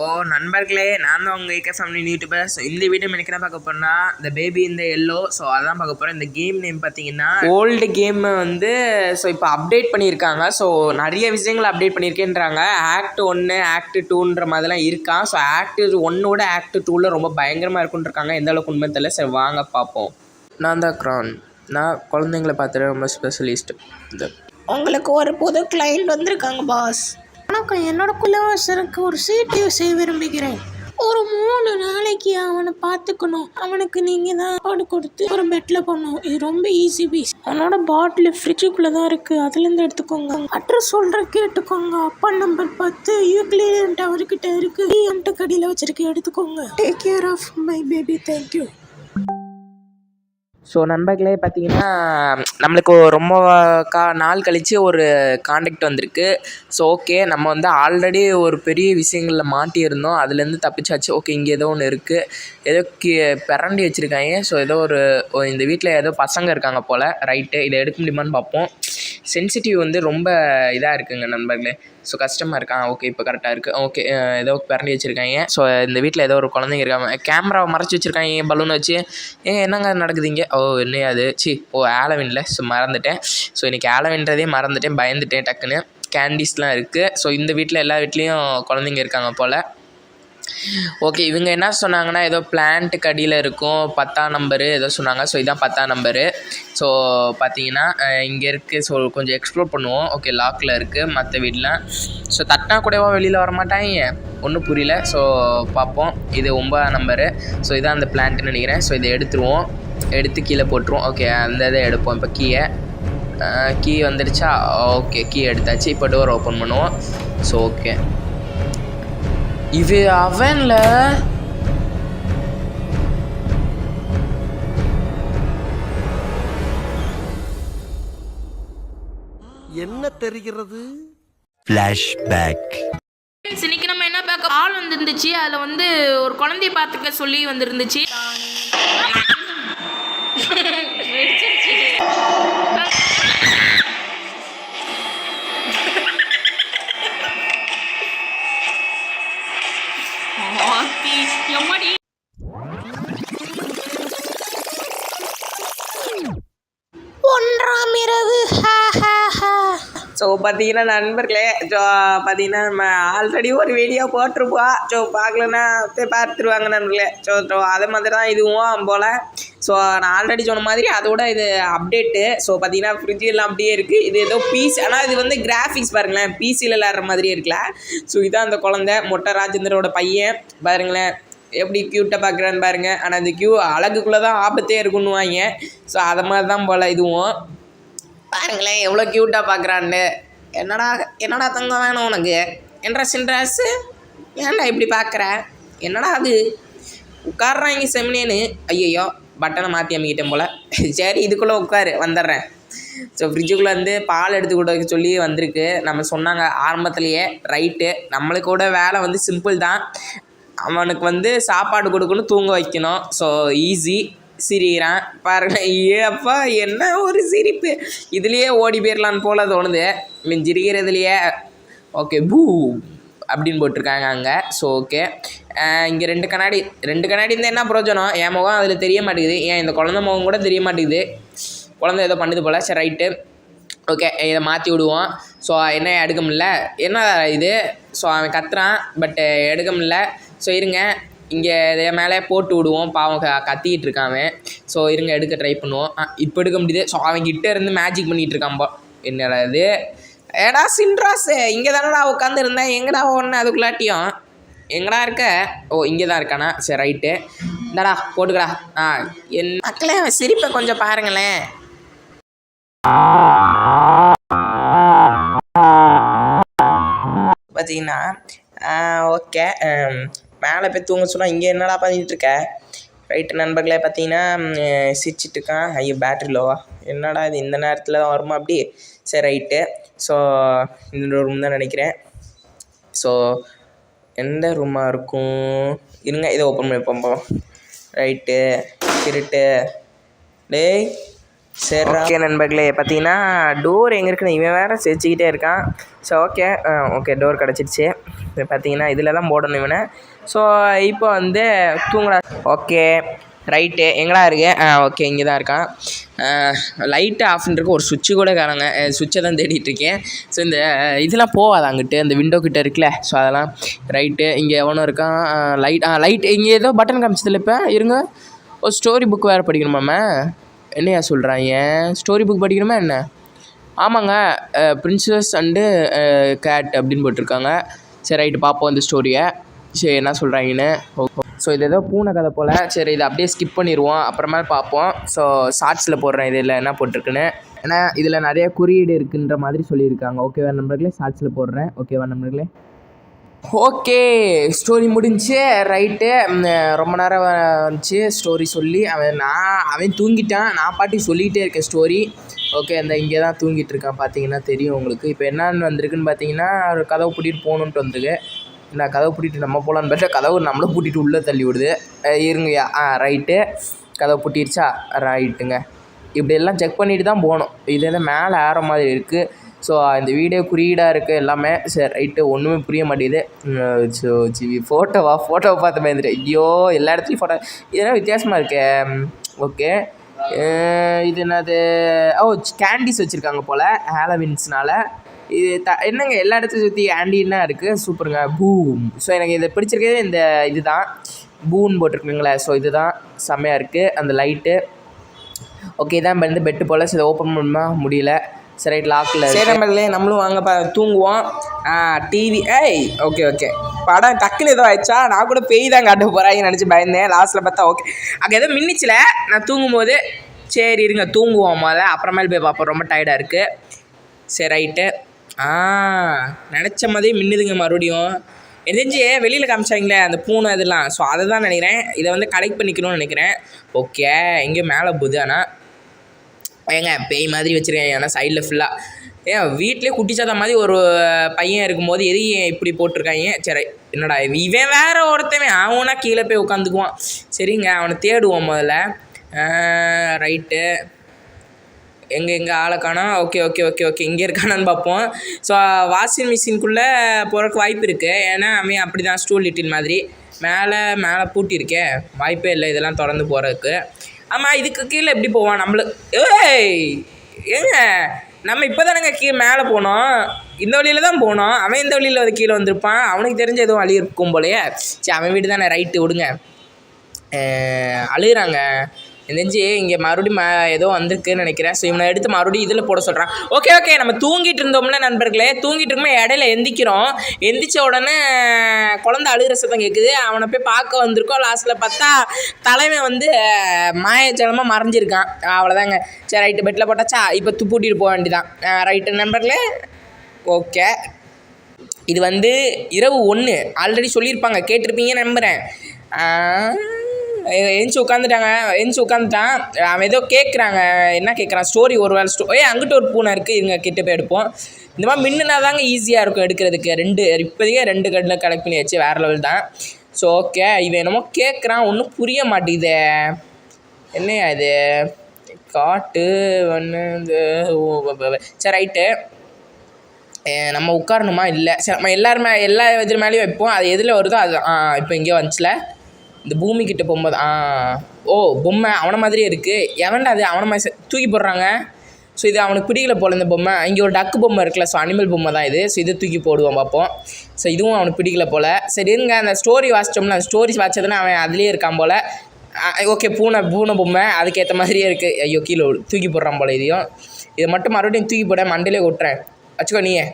ஓ நண்பர்களே நான் தான் உங்கள் A K family YouTuber so இந்த வீடியோ எனக்கு என்ன பார்க்க போகிறேன்னா இந்த பேபி இந்த எல்லோ ஸோ அதான் பார்க்க போகிறேன் இந்த கேம் நேம் பார்த்தீங்கன்னா ஓல்டு கேம் வந்து ஸோ இப்போ அப்டேட் பண்ணியிருக்காங்க. ஸோ நிறைய விஷயங்கள் அப்டேட் பண்ணியிருக்கேன்றாங்க. ஆக்ட் ஒன்று ஆக்ட் டூன்ற மாதிரிலாம் இருக்கான் ஸோ ஆக்ட் ஒன்னோட ஆக்ட் டூவில் ரொம்ப பயங்கரமாக இருக்குன்னு இருக்காங்க எந்த அளவுக்கு உண்மை தெரியல. சரி வாங்க பார்ப்போம். நான் தான் க்ரான் நான் குழந்தைங்கள பார்த்துட்டு ரொம்ப ஸ்பெஷலிஸ்ட் இந்த உங்களுக்கு ஒரு புது கிளைண்ட் வந்திருக்காங்க பாஸ் வணக்கம் என்னோட குலவாசருக்கு ஒரு சீட்டியை செய்ய விரும்புகிறேன். ஒரு மூணு நாளைக்கு அவனை பார்த்துக்கணும். அவனுக்கு நீங்கள் தான் பாடு கொடுத்து ஒரு பெட்டில் போடணும். இது ரொம்ப ஈஸி பீஸ் அவனோட பாட்டில் ஃப்ரிட்ஜுக்குள்ளே தான் இருக்குது அதுலேருந்து எடுத்துக்கோங்க. அட்ரஸ் சொல்கிற கேட்டுக்கோங்க. அப்பா நம்பர் பார்த்து யூக்ளியன் அவர்கிட்ட இருக்குது என்கிட்ட கடையில் வச்சிருக்க எடுத்துக்கோங்க. Take care of my baby thank you so நண்பர்களே பார்த்தீங்கன்னா நம்மளுக்கு ரொம்ப கா நாள் கழித்து ஒரு காண்டாக்ட் வந்திருக்கு. ஸோ ஓகே நம்ம வந்து ஆல்ரெடி ஒரு பெரிய விஷயங்களில் மாட்டியிருந்தோம். அதுலேருந்து தப்பிச்சாச்சு. ஓகே இங்கே ஏதோ ஒன்று இருக்குது ஏதோ கி பிரண்டி வச்சுருக்காங்க. ஸோ ஏதோ ஒரு இந்த வீட்டில் ஏதோ பசங்க இருக்காங்க போல். ரைட்டு இதை எடுக்க முடியுமான்னு பார்ப்போம் சென்சிட்டிவ் வந்து ரொம்ப இதாக இருக்குங்க நண்பர்களே. ஸோ கஷ்டமாக இருக்கா? ஓகே இப்போ கரெக்டாக இருக்குது ஓகே ஏதோ பிரண்டி வச்சுருக்காங்க. ஸோ இந்த வீட்டில் ஏதோ ஒரு குழந்தைங்க இருக்காங்க. கேமராவை மறைச்சி வச்சுருக்காங்க. பலூன் வச்சு? ஏன் என்னங்க நடக்குதுங்க ஓ என்னையாது சி ஓ ஆலவின்ல ஸோ மறந்துட்டேன். ஸோ இன்றைக்கி ஆலவின்றதே மறந்துட்டேன். பயந்துட்டேன் டக்குன்னு. கேண்டீஸ்லாம் இருக்குது ஸோ இந்த வீட்டில் எல்லா வீட்லேயும் குழந்தைங்க இருக்காங்க போல். ஓகே இவங்க என்ன சொன்னாங்கன்னா ஏதோ பிளான்ட்டுக்கு அடியில் இருக்கும் பத்தாம் நம்பரு ஏதோ சொன்னாங்க. ஸோ இதான் பத்தாம் நம்பரு ஸோ பார்த்தீங்கன்னா இங்கே இருக்குது ஸோ கொஞ்சம் எக்ஸ்ப்ளோர் பண்ணுவோம். ஓகே லாக்கில் இருக்குது மற்ற வீடெலாம் ஸோ தட்டினா கூடவா வெளியில் வரமாட்டாங்க? ஒன்றும் புரியல. ஸோ பார்ப்போம் இது ஒன்பதாம் நம்பரு ஸோ இதான் அந்த பிளான்ட்டுன்னு நினைக்கிறேன். ஸோ இதை எடுத்துருவோம். எடுத்து கீழே போட்டுருவோம். ஓகே அந்த இதை எடுப்போம். இப்போ கீயை கீ வந்துடுச்சா? ஓகே கீ எடுத்தாச்சு. இப்போ டோர் ஓப்பன் பண்ணுவோம். ஸோ ஓகே இது அவன்ல. என்ன தெரிகிறது? ஃப்ளாஷ்பேக் இன்னைக்கு நம்ம என்ன பார்க்க ஆள் வந்துருந்துச்சு. அதில் வந்து ஒரு குழந்தைய பார்த்துக்க சொல்லி வந்துருந்துச்சு. ஆத்தி, எம்மாடி ஒன்றாம் இரவு ஸோ பார்த்தீங்கன்னா நண்பர்களே ஸோ பார்த்தீங்கன்னா நம்ம ஆல்ரெடி ஒரு வீடியோ போட்டிருப்போம். ஸோ பார்க்கலன்னா பார்த்துருவாங்க நண்பர்களே. ஸோ ஸோ அதே மாதிரி தான் இதுவும் போல். ஸோ நான் ஆல்ரெடி சொன்ன மாதிரி அதோட இது அப்டேட்டு ஸோ பார்த்தீங்கன்னா ஃப்ரிட்ஜ் எல்லாம் அப்படியே இருக்குது இது ஏதோ பிசி ஆனால் இது வந்து கிராஃபிக்ஸ் பாருங்களேன். பிசியில் விளாட்ற மாதிரியே இருக்குல்ல. ஸோ இதான் அந்த குழந்தை. மொட்டை ராஜேந்திரோட பையன். பாருங்களேன். எப்படி க்யூட்டாக பார்க்குறான்னு பாருங்க. ஆனால் இந்த க்யூ அழகுக்குள்ளே தான் ஆபத்தே இருக்குன்னுவாங்க. ஸோ அதை மாதிரி தான் போல் இதுவும். பாருங்களேன் எவ்வளோ க்யூட்டாக பார்க்குறான்னு என்னடா என்னடா தங்கம் வேணும் உனக்கு? என்ற சின்ராஸு ஏன்டா இப்படி பார்க்குற என்னடா அது? உட்காடுறாங்க செமினேன்னு ஐயையோ. பட்டனை மாற்றி அமைக்கிட்டேன் போல். சரி இதுக்குள்ளே உட்காரு வந்துடுறேன். ஸோ ஃப்ரிட்ஜுக்குள்ளே வந்து பால் எடுத்து கொடுக்க சொல்லி வந்திருக்கு. நம்ம சொன்னாங்க ஆரம்பத்துலேயே ரைட்டு நம்மளுக்கு கூட வேலை வந்து சிம்பிள் தான். அவனுக்கு வந்து சாப்பாடு கொடுக்கணும் தூங்க வைக்கணும். ஸோ ஈஸி சிரிக்கிறான். பாருங்க ஏப்பா என்ன ஒரு சிரிப்பு. இதுலேயே ஓடி போயிடலான்னு போல தோணுது. மீன் சிரிக்கிறதுலையே ஓகே பூ அப்படின்னு போட்டிருக்காங்க அங்கே. ஸோ ஓகே இங்கே ரெண்டு கண்ணாடி ரெண்டு கண்ணாடி இருந்தால் என்ன பிரயோஜனம்? என் முகம் அதில் தெரிய மாட்டேங்குது. ஏன் இந்த குழந்த முகம் கூட தெரிய மாட்டேங்குது. குழந்தை ஏதோ பண்ணுது போல். சரி ரைட்டு ஓகே இதை மாற்றி விடுவோம். ஸோ என்ன எடுக்க முடில என்ன இது? ஸோ அவன் கத்துறான் பட்டு எடுக்க முடியல. ஸோ இருங்க. இங்கே இதை மேலே போட்டு விடுவோம். பாவம் க கத்திக்கிட்டு இருக்கான் ஸோ இருங்க எடுக்க ட்ரை பண்ணுவோம். இப்போ எடுக்க முடியுது. ஸோ அவன் கிட்டே இருந்து மேஜிக் பண்ணிகிட்டு இருக்கான் போ. என்னடா இது? ஏடா சின்ராஸு இங்கே தானடா உட்காந்து இருந்தேன் எங்கடா ஒன்று அதுக்குள்ளாட்டியும். எங்கடா இருக்க? ஓ இங்கே தான் இருக்கானா? சரி ரைட்டு. இந்தாடா போட்டுக்கடா. ஆ என் மக்களே சிரிப்பை கொஞ்சம் பாருங்களேன். பார்த்தீங்கன்னா ஓகே. மேலே போய் தூங்க சொன்னால் இங்கே என்னடா பண்ணிகிட்ருக்க ரைட்டு நண்பர்களே பார்த்தீங்கன்னா சிரிச்சிட்ருக்கான் சிரிச்சிட்டு ஐயோ பேட்ரி லோவா என்னடா இது இந்த நேரத்தில் தான் வருமா? அப்படி. சரி ரைட்டு ஸோ இந்த ரூம் தான் நினைக்கிறேன். ஸோ எந்த ரூமாக இருக்கும்? இருங்க இதை ஓப்பன் பண்ணி பார்ப்போம். ரைட்டு திருட்டு. டேய் சரி ஓகே நண்பர்களே பார்த்தீங்கன்னா டோர் எங்கே இருக்குன்னு இவன் வேறு சிரிச்சுக்கிட்டே இருக்கான். ஸோ ஓகே ஓகே டோர் கிடச்சிருச்சு. இப்போ பார்த்தீங்கன்னா இதில் தான் போடணும் இவனை. ஸோ இப்போ வந்து தூங்குறா ஓகே ரைட்டு எங்கடா இருக்கு? ஆ ஓகே இங்கே தான் இருக்கான் லைட்டு ஆஃப் ஒரு சுவிட்சு கூட காணுங்க. சுவிட்சை தான் தேடிட்டுருக்கேன் ஸோ இந்த இதெல்லாம் போகாது அங்கிட்டு? இந்த விண்டோ கிட்ட இருக்குல்ல. ஸோ அதெல்லாம் ரைட்டு இங்கே எவனும் இருக்கான். லைட் ஆ லைட் இங்கே ஏதோ பட்டன் காமிச்சதில்ல இப்போ. இருங்க. ஒரு ஸ்டோரி புக் வேறு படிக்கணுமாம்மா? என்னையா சொல்கிறாங்க ஸ்டோரி புக் படிக்கணுமா என்ன? ஆமாங்க. பிரின்சஸ் அண்டு கேட் அப்படின்னு போட்டிருக்காங்க. சரி ரைட்டு பார்ப்போம் அந்த ஸ்டோரியை சரி என்ன சொல்கிறாங்கன்னு ஸோ இது ஏதோ பூனை கதை போல். சரி இதை அப்படியே ஸ்கிப் பண்ணிடுவோம் அப்புறமா பார்ப்போம். ஸோ ஷார்ட்ஸில் போடுறேன். இதில் என்ன போட்டிருக்குன்னு. ஏன்னா இதில் நிறைய குறியீடு இருக்குன்ற மாதிரி சொல்லியிருக்காங்க. ஓகேவா நம்பர்களே ஷார்ட்ஸில் போடுறேன். ஓகேவா நம்பர்களே ஓகே ஸ்டோரி முடிஞ்சு ரைட்டு ரொம்ப நேரம் வந்துச்சு. ஸ்டோரி சொல்லி அவன் நான் அவன் தூங்கிட்டான். நான் பாட்டி சொல்லிகிட்டே இருக்கேன் ஸ்டோரி ஓகே அந்த இங்கே தான் தூங்கிட்டு இருக்கான். பார்த்தீங்கன்னா தெரியும் உங்களுக்கு. இப்போ என்னன்னு வந்திருக்குன்னு பார்த்தீங்கன்னா ஒரு கதவை பிடிட்டு போகணுன்ட்டு வந்திருக்கு. நான் கதவை பூட்டிட்டு நம்ம போகலான்னு பார்த்தா கதவு நம்மளும் பூட்டிட்டு உள்ளே தள்ளி விடுது. இருங்கய்யா ஆ ரைட்டு கதவை பூட்டிடுச்சா ரைட்டுங்க இப்படியெல்லாம் செக் பண்ணிட்டு தான் போகணும். இது எல்லாம் மேலே ஏற மாதிரி இருக்குது ஸோ இந்த வீடியோ குறியீடாக இருக்குது எல்லாமே சரி ரைட்டு ஒன்றுமே புரிய மாட்டேங்குது. ஸோ ஜிவி ஃபோட்டோவா ஃபோட்டோவை பார்த்து பயந்துட்டு ஐயோ எல்லா இடத்துலையும் ஃபோட்டோ இதெல்லாம் வித்தியாசமாக இருக்கே? ஓகே. இது என்னது? ஓ கேண்டீஸ் வச்சுருக்காங்க போல் ஹாலவின்ஸ்னால. இது த என்னங்க எல்லா இடத்தையும் சுற்றி ஆண்டின்னா இருக்குது சூப்பருங்க. பூம். ஸோ எனக்கு இதை பிடிச்சிருக்கதே இந்த இதுதான். பூன்னு போட்டிருக்குங்களே ஸோ இதுதான். செம்மையாக இருக்குது அந்த லைட்டு ஓகே தான் இப்போ வந்து பெட்டு போல். சரி ஓப்பன் பண்ணுமா முடியல. சரி ரைட் லாக்கில் சரி நம்மளே நம்மளும் வாங்க தூங்குவோம். டிவி ஏய் ஓகே ஓகே படம் டக்குன்னு ஏதோ ஆயிடுச்சா? நான் கூட பேய் தான் காட்ட போகிறாங்கன்னு நினச்சி பயந்தேன். லாஸ்ட்டில் பார்த்தா ஓகே அங்கே ஏதோ மின்னிச்சில. நான் தூங்கும்போது சரி இருங்க தூங்குவோம் முதல்ல. அப்புறமேல் போய் பார்ப்போம். ரொம்ப டயர்டாக இருக்குது சரி ரைட்டு ஆ நினச்ச மாதிரியே மின்னுதுங்க மறுபடியும். எரிஞ்சு வெளியில் காமிச்சாங்களே அந்த பூனை இதெல்லாம். ஸோ அதை தான் நினைக்கிறேன். இதை வந்து கலெக்ட் பண்ணிக்கணும்னு நினைக்கிறேன். ஓகே எங்கே மேலே போகுது ஆனால் ஏங்க பேய் மாதிரி வச்சுருக்கேன் ஏன்னா சைடில் ஃபுல்லாக ஏன் வீட்லேயே குட்டிச்சாத மாதிரி ஒரு பையன் இருக்கும்போது எது ஏன் இப்படி போட்டிருக்காங்க? சரி என்னடா இவன் வேற ஒருத்தவன். அவனா கீழே போய் உட்காந்துக்குவான். சரிங்க அவனை தேடுவோம் முதல்ல. ரைட்டு எங்கே எங்கே ஆளை காணோம் ஓகே ஓகே ஓகே ஓகே இங்கே இருக்கானான்னு பார்ப்போம். ஸோ வாஷிங் மிஷின்குள்ளே போகிறக்கு வாய்ப்பு இருக்குது ஏன்னா அவன் அப்படி தான் ஸ்டூல் லிட்டில் மாதிரி. மேலே மேலே பூட்டியிருக்கே வாய்ப்பே இல்லை இதெல்லாம் திறந்து போகிறதுக்கு ஆமாம் இதுக்கு கீழே எப்படி போவான் நம்மளுக்கு ஏய் ஏங்க நம்ம இப்போ தானேங்க கீழே மேலே போனோம். இந்த வழியில் தான் போனோம். அவன் இந்த வழியில் வந்து கீழே வந்திருப்பான். அவனுக்கு தெரிஞ்ச எதுவும் வழி இருக்கும் போலயே. சரி அவன் வீடு தானே? ரைட்டு விடுங்க. அழுகிறாங்க அழுகுறாங்க. நெஞ்சு இங்கே மறுபடியும் ஏதோ வந்திருக்குன்னு நினைக்கிறேன். ஸோ இவனை எடுத்து மறுபடியும் இதில் போட சொல்கிறான் ஓகே ஓகே நம்ம தூங்கிட்டு இருந்தோம்ல நண்பர்களே. தூங்கிட்டு இருக்கும்போது இடையில எந்திக்கிறோம். எந்திரிச்ச உடனே குழந்தை அழுகிற சத்தம் கேட்குது அவனை போய் பார்க்க வந்திருக்கோம். லாஸ்ட்டில் பார்த்தா தலைவன் வந்து மாயஜலமாக மறைஞ்சிருக்கான். அவ்வளோதாங்க சரி ரைட்டு பெட்டில் போட்டாச்சா? இப்போ துப்பூட்டிட்டு போக வேண்டியதான் ரைட்டு நண்பர்களே. ஓகே இது வந்து இரவு ஒன்று ஆல்ரெடி சொல்லியிருப்பாங்க. கேட்டிருப்பீங்க நம்புகிறேன் எழுந்து உட்காந்துட்டாங்க எழுந்து உட்காந்துட்டான் அவன் ஏதோ கேட்குறாங்க என்ன கேட்குறான் ஸ்டோரி ஒரு வேலை ஸ்டோ ஏ அங்கிட்ட ஒரு பூனை இருக்குது இவங்க கிட்ட போய் எடுப்போம். இந்த மாதிரி மின்னுனா தாங்க ஈஸியாக இருக்கும் எடுக்கிறதுக்கு. ரெண்டு இப்போதையே ரெண்டு கட்டில் கலெக்ட் பண்ணி வச்சு வேறு லெவல் தான். ஸோ ஓகே இவன் என்னமோ கேட்குறான் ஒன்றும் புரிய மாட்டேங்குதே. என்னையா இது? காட்டு ஒன்று இந்த சரி ரைட்டு நம்ம உட்காரணுமா? இல்லை. சரி நம்ம எல்லாருமே எல்லா இது மேலேயும் வைப்போம். அது எதில் வருதோ அது இப்போ இங்கே வந்துச்சுல. இந்த பூமி கிட்ட போகும்போது ஆ ஓ பொம்மை அவனை மாதிரியே இருக்குது எவன்டா அது? அவனை மாதிரி தூக்கி போடுறாங்க. ஸோ இது அவனுக்கு பிடிக்கல போல இந்த பொம்மை. இங்கே ஒரு டக்கு பொம்மை இருக்குல்ல ஸோ அனிமல் பொம்மை தான் இது. ஸோ இதை தூக்கி போடுவோம் பார்ப்போம். ஸோ இதுவும் அவனுக்கு பிடிக்கல போல். சரி இருங்க அந்த ஸ்டோரி வாசித்தோம்னா அந்த ஸ்டோரி வாசிச்சதுன்னா அவன் அதுலேயே இருக்கான் போல். ஓகே பூனை பூனை பொம்மை அதுக்கேற்ற மாதிரியே இருக்குது ஐயோ கீழே தூக்கி போடுறான் போல இதையும். இதை மட்டும் மறுபடியும் தூக்கி போட மண்டையிலே கொட்டுறேன் வச்சுக்கோ நீயே.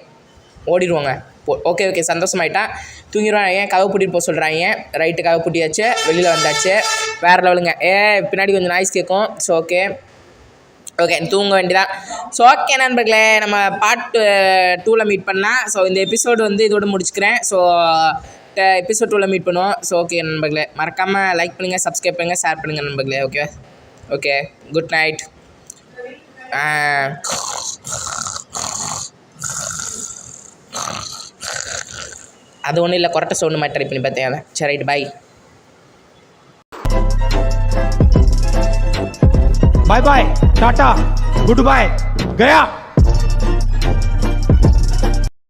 ஓடிடுவாங்க. போ ஓகே ஓகே சந்தோஷமாயிட்டா தூங்கிடுவான் ஏன் கதவு பூட்டிட்டு போக சொல்கிறாங்க ரைட்டு கதவு பூட்டியாச்சு வெளியில் வந்தாச்சு. வேறு லெவலுங்க. ஏ பின்னாடி கொஞ்சம் நாய்ஸ் கேட்கும் ஸோ ஓகே ஓகே தூங்க வேண்டியதான் ஸோ ஓகே நண்பர்களே நம்ம பார்ட் டூவில் மீட் பண்ணலாம். ஸோ இந்த எபிசோடு வந்து இதோட முடிச்சுக்கிறேன். ஸோ எபிசோட் டூவில் மீட் பண்ணுவோம். ஸோ ஓகே நண்பர்களே. மறக்காமல் லைக் பண்ணுங்கள் சப்ஸ்கிரைப் பண்ணுங்கள் ஷேர் பண்ணுங்கள் நண்பர்களே. ஓகே ஓகே குட் நைட் அது ஒன்றும் இல்லை கொரட்டை சவுண்டு மாதிரி ட்ரை பண்ணி பார்த்தேன் அதான் சரி right bye bye bye tata goodbye गया